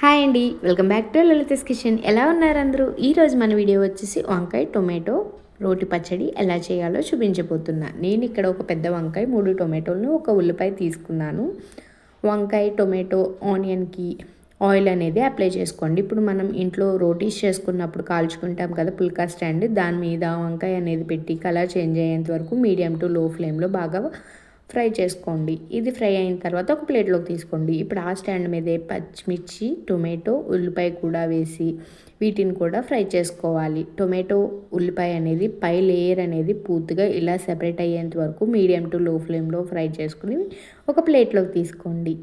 Hi అండి welcome back to Lalitha's kitchen. ఎలా ఉన్నారు అందరూ? ఈరోజు మన వీడియో వచ్చేసి వంకాయ టొమాటో రోటి పచ్చడి ఎలా చేయాలో చూపించబోతున్నా. నేను ఇక్కడ ఒక పెద్ద వంకాయ మూడు టొమాటోలను ఒక ఉల్లిపాయ తీసుకున్నాను. వంకాయ టొమాటో ఆనియన్కి ఆయిల్ అనేది అప్లై చేసుకోండి. ఇప్పుడు మనం ఇంట్లో రోటీస్ చేసుకున్నప్పుడు కాల్చుకుంటాం కదా పుల్కా స్టాండ్ దాని మీద వంకాయ అనేది పెట్టి కలర్ చేంజ్ అయ్యేంత వరకు మీడియం టు లో ఫ్లేమ్లో బాగా ఫ్రై చేసుకోండి. ఇది ఫ్రై అయిన తర్వాత ఒక ప్లేట్లోకి తీసుకోండి. ఇప్పుడు ఆ స్టాండ్ మీదే పచ్చిమిర్చి టొమాటో ఉల్లిపాయ కూడా వేసి వీటిని కూడా ఫ్రై చేసుకోవాలి. టొమాటో ఉల్లిపాయ అనేది పై లేయర్ అనేది పూర్తిగా ఇలా సెపరేట్ అయ్యేంత వరకు మీడియం టు లో ఫ్లేమ్లో ఫ్రై చేసుకుని ఒక ప్లేట్లోకి తీసుకోండి.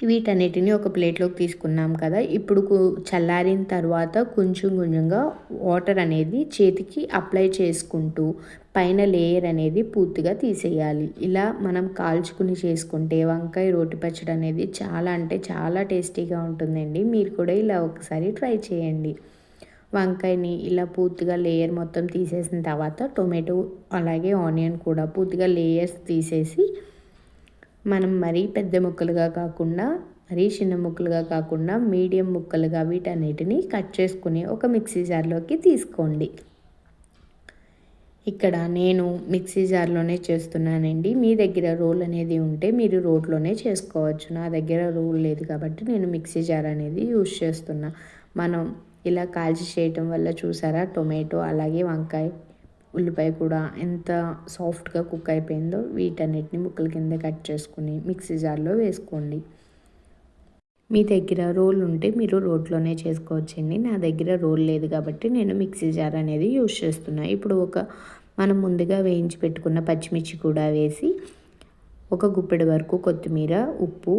వీటన్నిటిని ఒక ప్లేట్లోకి తీసుకున్నాం కదా. ఇప్పుడు చల్లారిన తర్వాత కొంచెం కొంచెంగా వాటర్ అనేది చేతికి అప్లై చేసుకుంటూ పైన లేయర్ అనేది పూర్తిగా తీసేయాలి. ఇలా మనం కాల్చుకుని చేసుకుంటే వంకాయ రోటి పచ్చడి అనేది చాలా అంటే చాలా టేస్టీగా ఉంటుందండి. మీరు కూడా ఇలా ఒకసారి ట్రై చేయండి. వంకాయని ఇలా పూర్తిగా లేయర్ మొత్తం తీసేసిన తర్వాత టొమాటో అలాగే ఆనియన్ కూడా పూర్తిగా లేయర్స్ తీసేసి మనం మరీ పెద్ద ముక్కలుగా కాకుండా మరీ చిన్న ముక్కలుగా కాకుండా మీడియం ముక్కలుగా వీటన్నిటిని కట్ చేసుకుని ఒక మిక్సీ జార్లోకి తీసుకోండి. ఇక్కడ నేను మిక్సీ జార్లోనే చేస్తున్నానండి. మీ దగ్గర రోల్ అనేది ఉంటే మీరు రోడ్లోనే చేసుకోవచ్చు. నా దగ్గర రోల్ లేదు కాబట్టి నేను మిక్సీ జార్ అనేది యూజ్ చేస్తున్నా. మనం ఇలా కాల్చి చేయటం వల్ల చూసారా? టొమాటో అలాగే వంకాయ ఉల్లిపాయ కూడా ఎంత సాఫ్ట్గా కుక్ అయిపోయిందో వీటన్నిటిని ముక్కల కింద కట్ చేసుకుని మిక్సీ జార్లో వేసుకోండి. మీ దగ్గర రోల్ ఉంటే మీరు రోట్లోనే చేసుకోవచ్చండి. నా దగ్గర రోల్ లేదు కాబట్టి నేను మిక్సీ జార్ అనేది యూజ్ చేస్తున్నాను ఇప్పుడు ఒక మనం ముందుగా వేయించి పెట్టుకున్న పచ్చిమిర్చి కూడా వేసి ఒక గుప్పెడు వరకు కొత్తిమీర ఉప్పు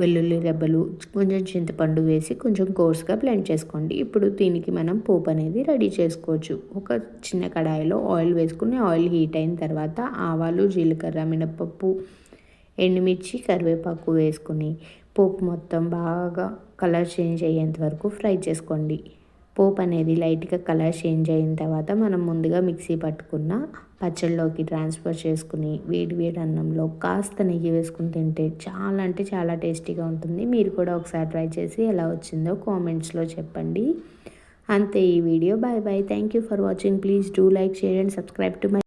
వెల్లుల్లి రెబ్బలు కొంచెం చింతపండు వేసి కొంచెం కోర్స్గా బ్లెండ్ చేసుకోండి. ఇప్పుడు దీనికి మనం పోపు అనేది రెడీ చేసుకోవచ్చు. ఒక చిన్న కడాయిలో ఆయిల్ వేసుకుని ఆయిల్ హీట్ అయిన తర్వాత ఆవాలు జీలకర్ర మినపప్పు ఎండుమిర్చి కరివేపాకు వేసుకుని పోపు మొత్తం బాగా కలర్ చేంజ్ అయ్యేంత వరకు ఫ్రై చేసుకోండి. పోపు అనేది లైట్గా కలర్ చేంజ్ అయిన తర్వాత మనం ముందుగా మిక్సీ పట్టుకున్న పచ్చళ్ళలోకి ట్రాన్స్ఫర్ చేసుకుని వేడి వేడి అన్నంలో కాస్త నెయ్యి వేసుకుని తింటే చాలా అంటే చాలా టేస్టీగా ఉంటుంది. మీరు కూడా ఒకసారి ట్రై చేసి ఎలా వచ్చిందో కామెంట్స్లో చెప్పండి. అంతే ఈ video. Bye bye. Thank you for watching. Please do like share and subscribe to my